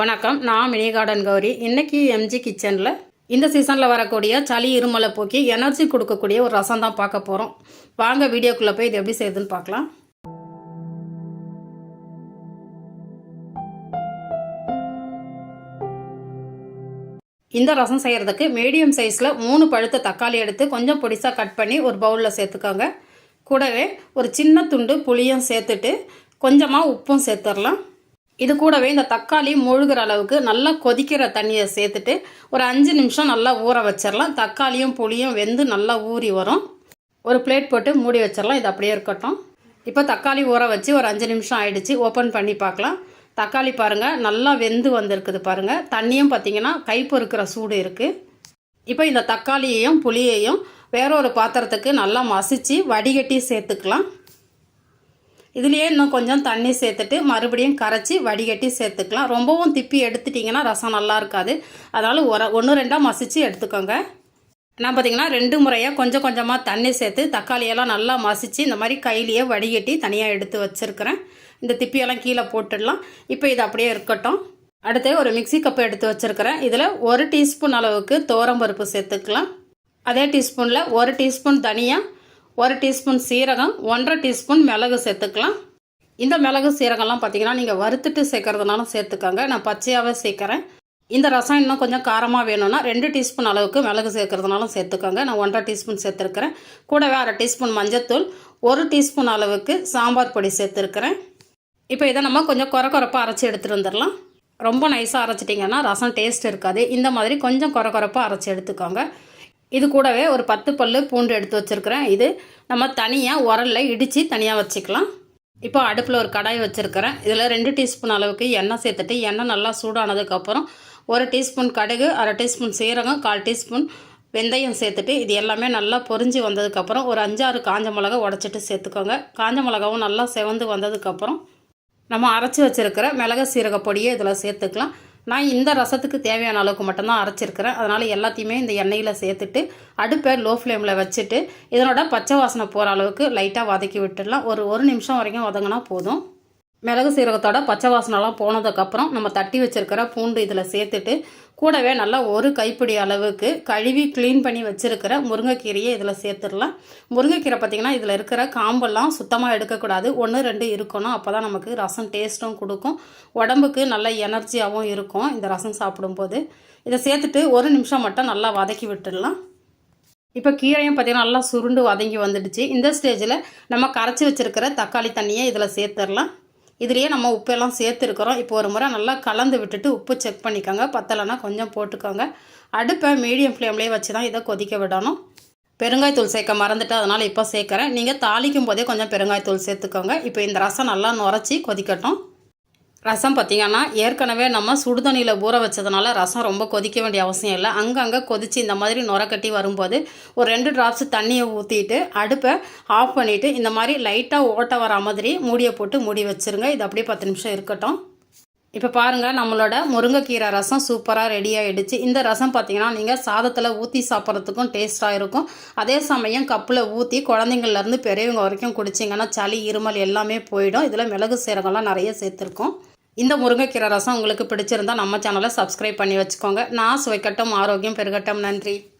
வணக்கம் நான் mini garden Gowri. இன்னைக்கு எம்ஜி கிச்சனில் இந்த சீசனில் வரக்கூடிய சளி இருமலை போக்கி எனர்ஜி கொடுக்கக்கூடிய ஒரு ரசம் தான் பார்க்க போகிறோம் வாங்க வீடியோக்குள்ளே போய் இது எப்படி செய்யுதுன்னு பார்க்கலாம். இந்த ரசம் செய்கிறதுக்கு மீடியம் சைஸில் மூணு பழுத்த தக்காளி எடுத்து கொஞ்சம் பொடிசாக கட் பண்ணி ஒரு பவுலில் சேர்த்துக்கோங்க. கூடவே ஒரு சின்ன துண்டு புளியும் சேர்த்துட்டு கொஞ்சமாக உப்பும் சேர்த்துடலாம். இது கூடவே இந்த தக்காளி மூழ்கிற அளவுக்கு நல்லா கொதிக்கிற தண்ணியை சேர்த்துட்டு ஒரு அஞ்சு நிமிஷம் நல்லா ஊற வச்சிடலாம் தக்காளியும் புளியும் வெந்து நல்லா ஊறி வரும். ஒரு பிளேட் போட்டு மூடி வச்சிடலாம் இது அப்படியே இருக்கட்டும். இப்போ தக்காளி ஊற வச்சு ஒரு அஞ்சு நிமிஷம் ஆயிடுச்சு. ஓப்பன் பண்ணி பார்க்கலாம். தக்காளி பாருங்கள் நல்லா வெந்து வந்திருக்குது பாருங்கள் தண்ணியும் பார்த்தீங்கன்னா கை பொறுக்கிற சூடு இருக்குது இப்போ இந்த தக்காளியையும் புளியையும் வேற ஒரு பாத்திரத்துக்கு நல்லா மசிச்சு வடிகட்டி சேர்த்துக்கலாம். இதுலேயே இன்னும் கொஞ்சம் தண்ணி சேர்த்துட்டு மறுபடியும் கரைச்சி வடிகட்டி சேர்த்துக்கலாம். ரொம்பவும் திப்பி எடுத்துட்டிங்கன்னா ரசம் நல்லா இருக்காது. அதனால் ஒரு ஒன்று ரெண்டாக மசிச்சு எடுத்துக்கோங்க. நான் பார்த்தீங்கன்னா ரெண்டு முறையாக கொஞ்சம் கொஞ்சமாக தண்ணி சேர்த்து தக்காளியெல்லாம் நல்லா மசிச்சு இந்த மாதிரி கையிலேயே வடிகட்டி தனியாக எடுத்து வச்சுருக்கிறேன். இந்த திப்பியெல்லாம் கீழே போட்டுடலாம். இப்போ இது அப்படியே இருக்கட்டும். அடுத்து ஒரு மிக்சி கப்பு எடுத்து வச்சுருக்கிறேன். இதில் ஒரு டீஸ்பூன் அளவுக்கு பருப்பு சேர்த்துக்கலாம். அதே டீஸ்பூனில் ஒரு டீஸ்பூன் தனியாக ஒரு டீஸ்பூன் சீரகம் ஒன்றரை டீஸ்பூன் மிளகு சேர்த்துக்கலாம். இந்த மிளகு சீரகம்லாம் பார்த்தீங்கன்னா நீங்கள் வறுத்துட்டு சேர்க்கறதுனாலும் சேர்த்துக்கோங்க. நான் பச்சையாகவே சேர்க்குறேன். இந்த ரசம் இன்னும் கொஞ்சம் காரமாக வேணும்னா ரெண்டு டீஸ்பூன் அளவுக்கு மிளகு சேர்க்கறதுனாலும் சேர்த்துக்கோங்க. நான் ஒன்றரை டீஸ்பூன் சேர்த்துருக்கிறேன். கூடவே அரை டீஸ்பூன் மஞ்சத்தூள் ஒரு டீஸ்பூன் அளவுக்கு சாம்பார் பொடி சேர்த்துருக்கிறேன். இப்போ இதை நம்ம கொஞ்சம் குறை குறைப்பாக அரைச்சி எடுத்துகிட்டு வந்துடலாம். ரொம்ப நைஸாக அரைச்சிட்டிங்கன்னா ரசம் டேஸ்ட் இருக்காது. இந்த மாதிரி கொஞ்சம் குறை குறைப்பாக அரைச்சி எடுத்துக்கோங்க. இது கூடவே ஒரு பத்து பல் பூண்டு எடுத்து வச்சுருக்கிறேன். இது நம்ம தனியாக உரலில் இடித்து தனியாக வச்சுக்கலாம். இப்போ அடுப்பில் ஒரு கடாய் வச்சுருக்கிறேன். இதில் ரெண்டு டீஸ்பூன் அளவுக்கு எண்ணெய் சேர்த்துட்டு எண்ணெய் நல்லா சூடானதுக்கப்புறம் ஒரு டீஸ்பூன் கடுகு அரை டீஸ்பூன் சீரகம் கால் டீஸ்பூன் வெந்தயம் சேர்த்துட்டு இது எல்லாமே நல்லா பொரிஞ்சு வந்ததுக்கப்புறம் ஒரு அஞ்சாறு காஞ்ச மிளகா உடச்சிட்டு சேர்த்துக்கோங்க. காஞ்ச மிளகாவும் நல்லா செவந்து வந்ததுக்கப்புறம் நம்ம அரைச்சி வச்சுருக்கிற மிளகு சீரக பொடியை இதில் சேர்த்துக்கலாம். நான் இந்த ரசத்துக்கு தேவையான அளவுக்கு மட்டும்தான் அரைச்சிருக்கிறேன். அதனால் எல்லாத்தையுமே இந்த எண்ணெயில் சேர்த்துட்டு அடுப்பை லோ ஃப்ளேமில் வச்சுட்டு இதனோட பச்சை வாசனை போகிற அளவுக்கு லைட்டாக வதக்கி விட்டுடலாம். ஒரு ஒரு நிமிஷம் வரைக்கும் வதங்கினா போதும். மிளகு சீரகத்தோட பச்சை வாசனைலாம் போனதுக்கப்புறம் நம்ம தட்டி வச்சுருக்கிற பூண்டு இதில் சேர்த்துட்டு கூடவே நல்லா ஒரு கைப்பிடி அளவுக்கு கழுவி க்ளீன் பண்ணி வச்சுருக்கிற முருங்கைக்கீரையை இதில் சேர்த்துடலாம். முருங்கைக்கீரை பார்த்திங்கன்னா இதில் இருக்கிற காம்பெல்லாம் சுத்தமாக எடுக்கக்கூடாது. ஒன்று ரெண்டு இருக்கணும். அப்போ தான் நமக்கு ரசம் டேஸ்ட்டும் கொடுக்கும். உடம்புக்கு நல்ல எனர்ஜியாகவும் இருக்கும் இந்த ரசம் சாப்பிடும்போது. இதை சேர்த்துட்டு ஒரு நிமிஷம் மட்டும் நல்லா வதக்கி விட்டுடலாம். இப்போ கீரையும் பார்த்திங்கன்னா நல்லா சுருண்டு வதங்கி வந்துடுச்சு. இந்த ஸ்டேஜில் நம்ம கரைச்சி வச்சுருக்கிற தக்காளி தண்ணியை இதில் சேர்த்துடலாம். இதுலேயே நம்ம உப்பெல்லாம் சேர்த்துருக்குறோம். இப்போ ஒரு முறை நல்லா கலந்து விட்டுட்டு உப்பு செக் பண்ணிக்கோங்க. பத்தலைன்னா கொஞ்சம் போட்டுக்கோங்க. அடுப்பை மீடியம் ஃப்ளேம்லேயே வச்சு தான் இதை கொதிக்க விடணும். பெருங்காயத்தூள் சேர்க்க மறந்துட்டு அதனால் இப்போ சேர்க்குறேன். நீங்கள் தாளிக்கும் போதே கொஞ்சம் பெருங்காயத்தூள் சேர்த்துக்கோங்க. இப்போ இந்த ரசம் நல்லா நுரைச்சி கொதிக்கட்டும். ரசம் பார்த்திங்கன்னா ஏற்கனவே நம்ம சுடுதண்ணியில் ஊற வச்சதுனால ரசம் ரொம்ப கொதிக்க வேண்டிய அவசியம் இல்லை. அங்கங்கே கொதித்து இந்த மாதிரி நுரக்கட்டி வரும்போது ஒரு ரெண்டு ட்ராப்ஸ் தண்ணியை ஊற்றிட்டு அடுப்பை ஆஃப் பண்ணிவிட்டு இந்த மாதிரி லைட்டாக ஓட்ட வர மாதிரி மூடியை போட்டு மூடி வச்சுருங்க. இது அப்படியே பத்து நிமிஷம் இருக்கட்டும். இப்போ பாருங்கள் நம்மளோட முருங்கைக்கீரை ரசம் சூப்பராக ரெடி ஆகிடுச்சு இந்த ரசம் பார்த்தீங்கன்னா நீங்கள் சாதத்தில் ஊற்றி சாப்பிட்றதுக்கும் டேஸ்ட்டாக இருக்கும். அதே சமயம் கப்பில் ஊற்றி குழந்தைங்கள்லேருந்து பெரியவங்க வரைக்கும் குடிச்சிங்கன்னா சளி இருமல் எல்லாமே போயிடும். இதில் மிளகு சீரகம்லாம் நிறைய சேர்த்துருக்கோம். இந்த முருங்கைக்கீரை ரசம் உங்களுக்கு பிடிச்சிருந்தா நம்ம சேனலை சப்ஸ்கிரைப் பண்ணி வச்சுக்கோங்க. நான் சுவைக்கட்டும் ஆரோக்கியம் பெருகட்டும். நன்றி.